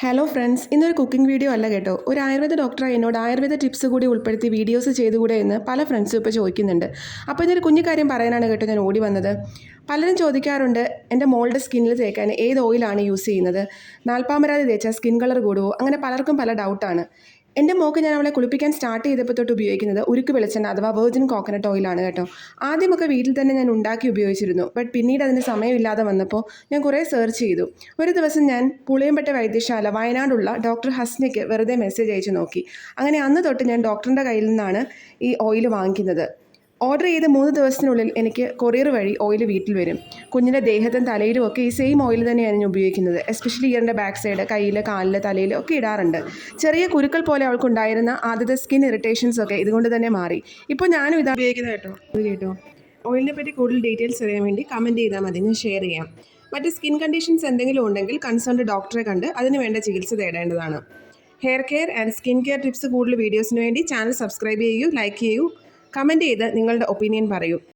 Hello friends ഇന്നൊരു cooking video അല്ല കേട്ടോ. ഒരു ആയുർവേദ ഡോക്ടറെ എന്നോട് ആയുർവേദ ടിപ്സ് കൂടി ഉൾപ്പെടുത്തി വീഡിയോസ് ചെയ്തുകൂടെ എന്ന് പല ഫ്രണ്ട്സും ഇപ്പോൾ ചോദിക്കുന്നുണ്ട്. അപ്പോൾ ഇതൊരു കുഞ്ഞു കാര്യം പറയാനാണ് കേട്ടോ ഞാൻ ഓടി വന്നത്. പലരും ചോദിക്കാറുണ്ട് എന്റെ മോളുടെ സ്കിന്നിൽ തേക്കാൻ ഏത് ഓയിലാണ് യൂസ് ചെയ്യുന്നത്? നാൽപ്പാമരാതി തേച്ചാൽ സ്കിൻ കളർ കൂടുമോ അങ്ങനെ പലർക്കും പല ഡൗട്ടാണ് എന്റെ മോക്ക് ഞാൻ അവളെ കുളിപ്പിക്കാൻ സ്റ്റാർട്ട് ചെയ്തപ്പോൾ തൊട്ട് ഉപയോഗിക്കുന്നത് ഉരുക്ക് വെളിച്ചെണ്ണ അഥവാ വെർജിൻ കോക്കനട്ട് ഓയിലാണ് കേട്ടോ. ആദ്യമൊക്കെ വീട്ടിൽ തന്നെ ഞാൻ ഉണ്ടാക്കി ഉപയോഗിച്ചിരുന്നു. ബട്ട് പിന്നീട് അതിന് സമയമില്ലാതെ വന്നപ്പോൾ ഞാൻ കുറേ സെർച്ച് ചെയ്തു. ഒരു ദിവസം ഞാൻ പുളിയമ്പറ്റ വൈദ്യശാല വയനാടുള്ള ഡോക്ടർ ഹസ്നയ്ക്ക് വെറുതെ മെസ്സേജ് അയച്ചു നോക്കി. അങ്ങനെ അന്ന് തൊട്ട് ഞാൻ ഡോക്ടറിന്റെ കയ്യിൽ നിന്നാണ് ഈ ഓയിൽ വാങ്ങിക്കുന്നത്. ഓർഡർ ചെയ്ത മൂന്ന് ദിവസത്തിനുള്ളിൽ എനിക്ക് കൊറിയർ വഴി ഓയിൽ വീട്ടിൽ വരും. കുഞ്ഞിന്റെ ദേഹത്തും തലയിലും ഒക്കെ ഈ സെയിം ഓയിൽ തന്നെയാണ് ഞാൻ ഉപയോഗിക്കുന്നത്. എസ്പെഷ്യലി ഇയറിന്റെ ബാക്ക് സൈഡ് കയ്യിൽ കാലിൽ തലയിൽ ഒക്കെ ഇടാറുണ്ട്. ചെറിയ കുരുക്കൾ പോലെ അവൾക്കുണ്ടായിരുന്ന ആദ്യത്തെ സ്കിൻ ഇറിറ്റേഷൻസ് ഒക്കെ ഇതുകൊണ്ട് തന്നെ മാറി. ഇപ്പോൾ ഞാനും ഇതാണ് ഉപയോഗിക്കുന്നത് കേട്ടോ. ഇത് കേട്ടോ. ഓയിലിനെ പറ്റി കൂടുതൽ ഡീറ്റെയിൽസ് അറിയാൻ വേണ്ടി കമന്റ് ചെയ്താൽ മതി. ഞാൻ ഷെയർ ചെയ്യാം. മറ്റ് സ്കിൻ കണ്ടീഷൻസ് എന്തെങ്കിലും ഉണ്ടെങ്കിൽ കൺസേൺഡ് ഡോക്ടറെ കണ്ട് അതിന് വേണ്ട ചികിത്സ തേടേണ്ടതാണ്. Hair care and skin care tips കൂടുതൽ വീഡിയോസിന് വേണ്ടി ചാനൽ സബ്സ്ക്രൈബ് ചെയ്യൂ ലൈക്ക് ചെയ്യൂ. കമന്റ് ചെയ്ത് നിങ്ങളുടെ ഒപ്പീനിയൻ പറയൂ.